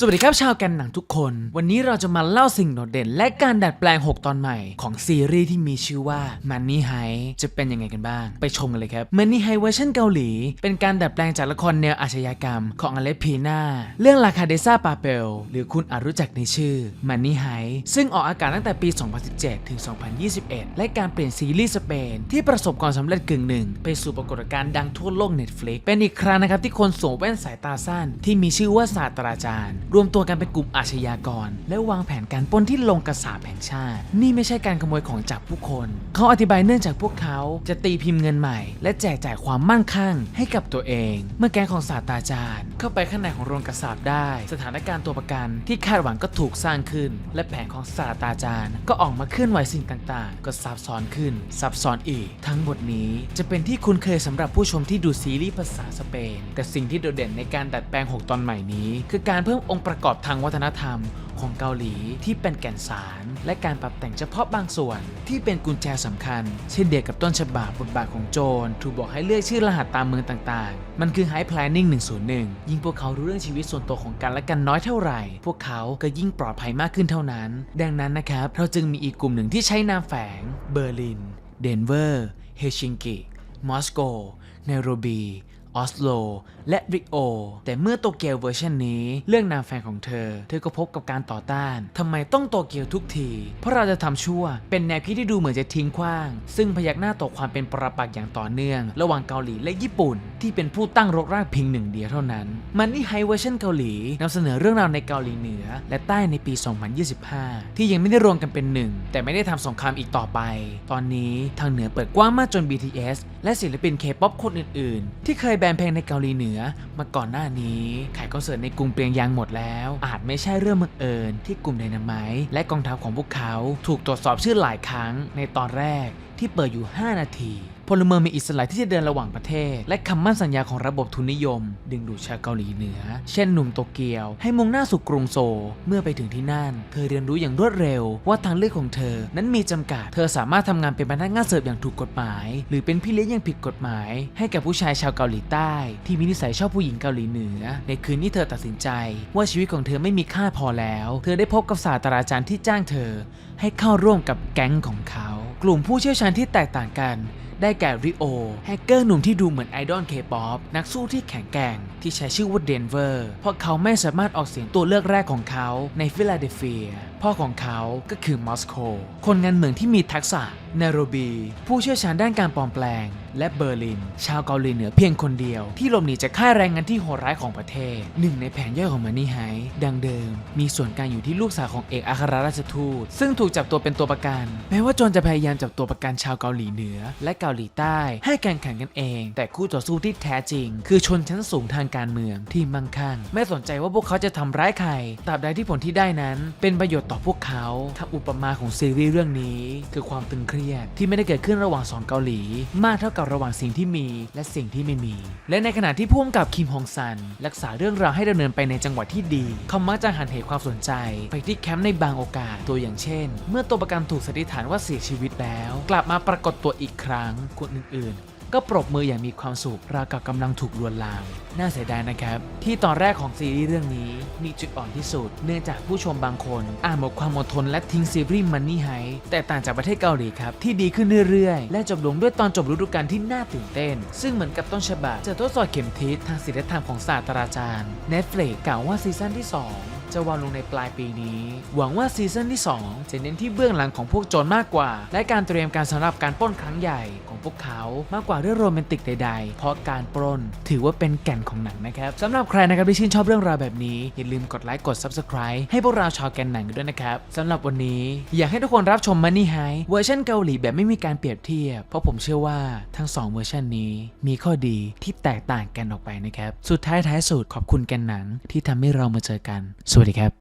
สวัสดีครับชาวแกันหนังทุกคน วันนี้เราจะมาเล่าสิ่งโดดเด่น และการดัดแปลง 6 ตอนใหม่ ของซีรีส์ที่มีชื่อว่า Money Heist จะเป็นยังไงกันบ้าง ไปชมกันเลยครับ Money Heist เวอร์ชันเกาหลี เป็นการดัดแปลงจากละครแนวอาชญากรรม ของอเลพีนาเรื่องลาคาเดซ่าปาเปลหรือคุณอาจรู้จักในชื่อ Money Heist ซึ่งออกอากาศตั้งแต่ปี 2017 ถึง 2021 และการเปลี่ยนซีรีส์สเปนที่ประสบความสำเร็จกึ่งหนึ่งไปสู่ปรากฏการณ์ดังทั่วโลก Netflix เป็นอีกครั้งนะครับที่คนสวมแว่นสายตาสั้นที่มีชื่อว่าศาสตราจารย์รวมตัวกันเป็นกลุ่มอาชญากร และวางแผนการปล้นที่ลงกระสาบแห่งชาติ นี่ไม่ใช่การขโมยของจากผู้คน เขาอธิบายเนื่องจากพวกเขาจะตีพิมพ์เงินใหม่ และแจกจ่ายความมั่งคั่งให้กับตัวเอง เมื่อแก๊งของศาสตราจารย์ เข้าไปข้างในของโรงกระสาบได้ สถานการณ์ตัวประกันที่คาดหวังก็ถูกสร้างขึ้น และแผนของศาสตราจารย์ ก็ออกมาเคลื่อนไหวสิ่งต่างๆ ก็ซับซ้อนขึ้นซับซ้อนอีก ทั้งหมดนี้จะเป็นที่คุ้นเคยสำหรับผู้ชมที่ดูซีรีส์ภาษาสเปนแต่สิ่งที่โดดเด่นในการดัดแปลง 6 ตอนใหม่นี้ คือการเพิ่มองค์ประกอบทางวัฒนธรรมของเกาหลีที่เป็นแก่นสาร และการปรับแต่งเฉพาะบางส่วนที่เป็นกุญแจสำคัญ เช่นเดียวกับต้นฉบับบทบาทของโจรถูกบอกให้เลือกชื่อรหัสตามเมืองต่างๆ มันคือ High Planning 101 ยิ่งพวกเขารู้เรื่องชีวิตส่วนตัวของกันและกันน้อยเท่าไหร่ พวกเขาก็ยิ่งปลอดภัยมากขึ้นเท่านั้น ดังนั้นนะครับเราจึงมีอีกกลุ่มหนึ่งที่ใช้นามแฝงเบอร์ลิน เดนเวอร์ เฮชิงกิ มอสโก ไนโรบี ออสโล และริโอ แต่เมื่อโตเกียวเวอร์ชันนี้ เรื่องนามแฟนของเธอ เธอก็พบกับการต่อต้านทำไมต้องโตเกียวทุกที เพราะเราจะทำชั่ว เป็นแนวคิดที่ดูเหมือนจะทิ้งขว้าง ซึ่งพยักหน้าต่อความเป็นปรปักษ์อย่างต่อเนื่อง ระหว่างเกาหลีและญี่ปุ่น ที่เป็นผู้ตั้งรกรากเพียงหนึ่งเดียวเท่านั้น มันนี่ไฮเวอร์ชันเกาหลีนำเสนอเรื่องราวในเกาหลีเหนือ และใต้ในปี 2025 ที่ยังไม่ได้รวมกันเป็นหนึ่งแต่ไม่ได้ทำสงครามอีกต่อไป ตอนนี้ทางเหนือเปิดกว้างมากจน BTS และศิลปินเคป๊อปคนอื่น ๆ ที่เคยแบนเพลงในเกาหลีเหนือมาก่อนหน้านี้ขายคอนเสิร์ตในกรุงเปียงยางหมดแล้ว อาจไม่ใช่เรื่องบังเอิญที่กลุ่มไดนาไมต์และกองทัพของพวกเขา ถูกตรวจสอบชื่อหลายครั้งในตอนแรก ที่เปิดอยู่ 5 นาที พลเมืองมีอิสระที่จะเดินระหว่างประเทศ และคำมั่นสัญญาของระบบทุนนิยม ดึงดูดชาวเกาหลีเหนือ เช่นหนุ่มโตเกียว ให้มุ่งหน้าสู่กรุงโซ เมื่อไปถึงที่นั่น เธอเรียนรู้อย่างรวดเร็ว ว่าทางเลือกของเธอ นั้นมีจำกัด เธอสามารถทำงานเป็นพนักงานเสิร์ฟอย่างถูกกฎหมาย หรือเป็นพี่เลี้ยงอย่างผิดกฎหมาย ให้กับผู้ชายชาวเกาหลีใต้ ที่มีนิสัยชอบผู้หญิงเกาหลีเหนือ ในคืนที่เธอตัดสินใจ ว่าชีวิตของเธอไม่มีค่าพอแล้ว เธอได้พบกับศาสตราจารย์ที่จ้างเธอ ให้เข้าร่วมกับแก๊งของเขา กลุ่มผู้เชี่ยวชาญที่แตกต่างกัน ได้แก่ริโอแฮกเกอร์หนุ่มที่ดูเหมือนไอดอลเคป๊อปนักสู้ที่แข็งแกร่งที่ใช้ชื่อว่าเดนเวอร์เพราะเขาไม่สามารถออกเสียงตัวเลือกแรกของเขาในฟิลาเดลเฟีย พ่อของเขาก็คือมอสโกคนงานเหมืองที่มีทักษะเนโรบี ผู้เชี่ยวชาญด้านการปลอมแปลง และเบอร์ลิน ชาวเกาหลีเหนือเพียงคนเดียว ที่หลบหนีจากค่ายแรงงานที่โหดร้ายของประเทศ หนึ่งในแผนย่อยของมันนี่ไฮดังเดิม มีส่วนการอยู่ที่ลูกสาวของเอกอัครราชทูต ซึ่งถูกจับตัวเป็นตัวประกัน แม้ว่าโจรจะพยายามจับตัวประกันชาวเกาหลีเหนือ และเกาหลีใต้ ให้แข่งขันกันเอง แต่คู่ต่อสู้ที่แท้จริง คือชนชั้นสูงทางการเมืองที่มั่งคั่งไม่สนใจว่าพวกเขาจะทำร้ายใครตราบใดที่ผลที่ได้นั้น เป็นประโยชน์ต่อพวกเขาถ้าอุปมาของซีรีส์เรื่องนี้ คือความตึงเครียดที่ไม่ได้เกิดขึ้นระหว่างสองเกาหลี มากเท่ากับระหว่างสิ่งที่มีและสิ่งที่ไม่มี และในขณะที่ผู้กำกับคิมฮองซัน รักษาเรื่องราวให้ดำเนินไปในจังหวะที่ดี เขามักจะหันเหความสนใจ ไปที่แคมป์ในบางโอกาสตัวอย่างเช่น เมื่อตัวประกันถูกสันนิษฐานว่าเสียชีวิตแล้ว กลับมาปรากฏตัวอีกครั้งคนอื่นๆ ก็ปรบมืออย่างมีความสุขราวกับกำลังถูกลวนลาม น่าเสียดายนะครับ ที่ตอนแรกของซีรีส์เรื่องนี้มีจุดอ่อนที่สุด เนื่องจากผู้ชมบางคนอาจหมดความอดทนและทิ้งซีรีส์มันนี่ไฮแต่ต่างจากประเทศเกาหลีครับ ที่ดีขึ้นเรื่อยๆ และจบลงด้วยตอนจบฤดูกาลที่น่าตื่นเต้น ซึ่งเหมือนกับต้นฉบับจะทดสอบเข็มทิศทางศิลธรรมของศาสตราจารย์ Netflix กล่าวว่าซีซั่นที่ 2 จะวางลงในปลายปีนี้ หวังว่าซีซั่นที่ 2 จะเน้นที่เบื้องหลังของพวกโจรมากกว่า และการเตรียมการสำหรับการปล้นครั้งใหญ่ของพวกเขามากกว่าเรื่องโรแมนติกใด ๆ เพราะการปล้นถือว่าเป็นแก่นของหนังนะครับสำหรับใครนะครับที่ชื่นชอบเรื่องราวแบบนี้ อย่าลืมกดไลค์กด Subscribe ให้พวกเราชาวแกนหนังกันด้วยนะครับสำหรับวันนี้ อยากให้ทุกคนรับชม Money High เวอร์ชันเกาหลีแบบไม่มีการเปรียบเทียบ เพราะผมเชื่อว่าทั้งสองเวอร์ชันนี้ มีข้อดีที่แตกต่างกันออกไปนะครับสุดท้ายท้ายสุดขอบคุณแกนหนังที่ทำให้เรามาเจอกันสวัสดีครับ